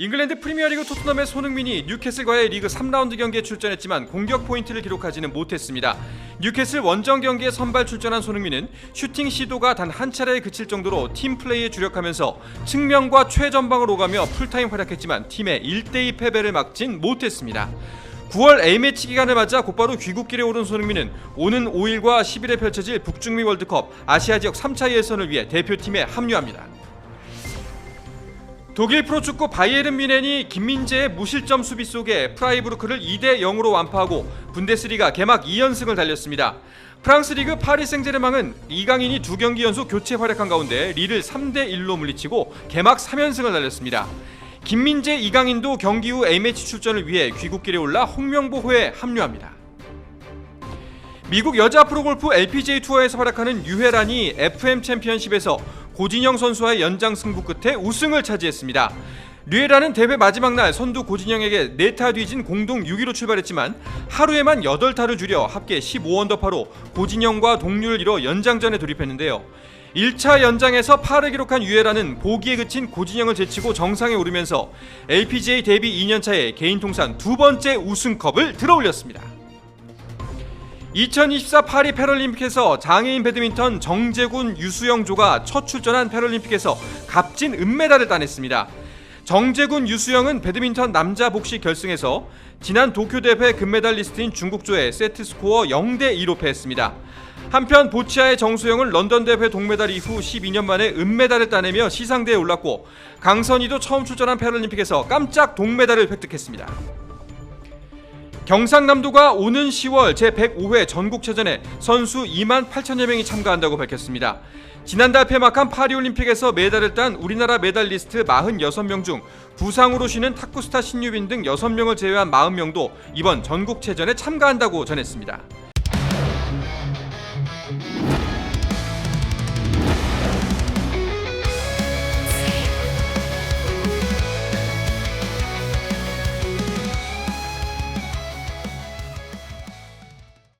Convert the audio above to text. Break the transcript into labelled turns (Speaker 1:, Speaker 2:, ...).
Speaker 1: 잉글랜드 프리미어리그 토트넘의 손흥민이 뉴캐슬과의 리그 3라운드 경기에 출전했지만 공격 포인트를 기록하지는 못했습니다. 뉴캐슬 원정 경기에 선발 출전한 손흥민은 슈팅 시도가 단 한 차례에 그칠 정도로 팀 플레이에 주력하면서 측면과 최전방을 오가며 풀타임 활약했지만 팀의 1대2 패배를 막진 못했습니다. 9월 A매치 기간을 맞아 곧바로 귀국길에 오른 손흥민은 오는 5일과 10일에 펼쳐질 북중미 월드컵 아시아 지역 3차 예선을 위해 대표팀에 합류합니다. 독일 프로축구 바이에른 뮌헨이 김민재의 무실점 수비 속에 프라이부르크를 2대 0으로 완파하고 분데스리가 개막 2연승을 달렸습니다. 프랑스 리그 파리 생제르맹은 이강인이 두 경기 연속 교체 활약한 가운데 리를 3대 1로 물리치고 개막 3연승을 달렸습니다. 김민재, 이강인도 경기 후 A매치 출전을 위해 귀국길에 올라 홍명보호에 합류합니다. 미국 여자 프로골프 LPGA 투어에서 활약하는 유혜란이 FM 챔피언십에서 고진영 선수와의 연장 승부 끝에 우승을 차지했습니다. 류에란은 대회 마지막 날 선두 고진영에게 4타 뒤진 공동 6위로 출발했지만 하루에만 8타를 줄여 합계 15언더파로 고진영과 동률을 이뤄 연장전에 돌입했는데요. 1차 연장에서 파를 기록한 유에란은 보기에 그친 고진영을 제치고 정상에 오르면서 LPGA 데뷔 2년 차에 개인 통산 두 번째 우승컵을 들어올렸습니다. 2024 파리 패럴림픽에서 장애인 배드민턴 정재군 유수영조가 첫 출전한 패럴림픽에서 값진 은메달을 따냈습니다. 정재군 유수영은 배드민턴 남자 복식 결승에서 지난 도쿄 대회 금메달리스트인 중국조에 세트 스코어 0대 2로 패했습니다. 한편 보치아의 정수영은 런던 대회 동메달 이후 12년 만에 은메달을 따내며 시상대에 올랐고 강선희도 처음 출전한 패럴림픽에서 깜짝 동메달을 획득했습니다. 경상남도가 오는 10월 제105회 전국체전에 선수 2만 8천여 명이 참가한다고 밝혔습니다. 지난달 폐막한 파리올림픽에서 메달을 딴 우리나라 메달리스트 46명 중 부상으로 쉬는 탁구스타 신유빈 등 6명을 제외한 40명도 이번 전국체전에 참가한다고 전했습니다.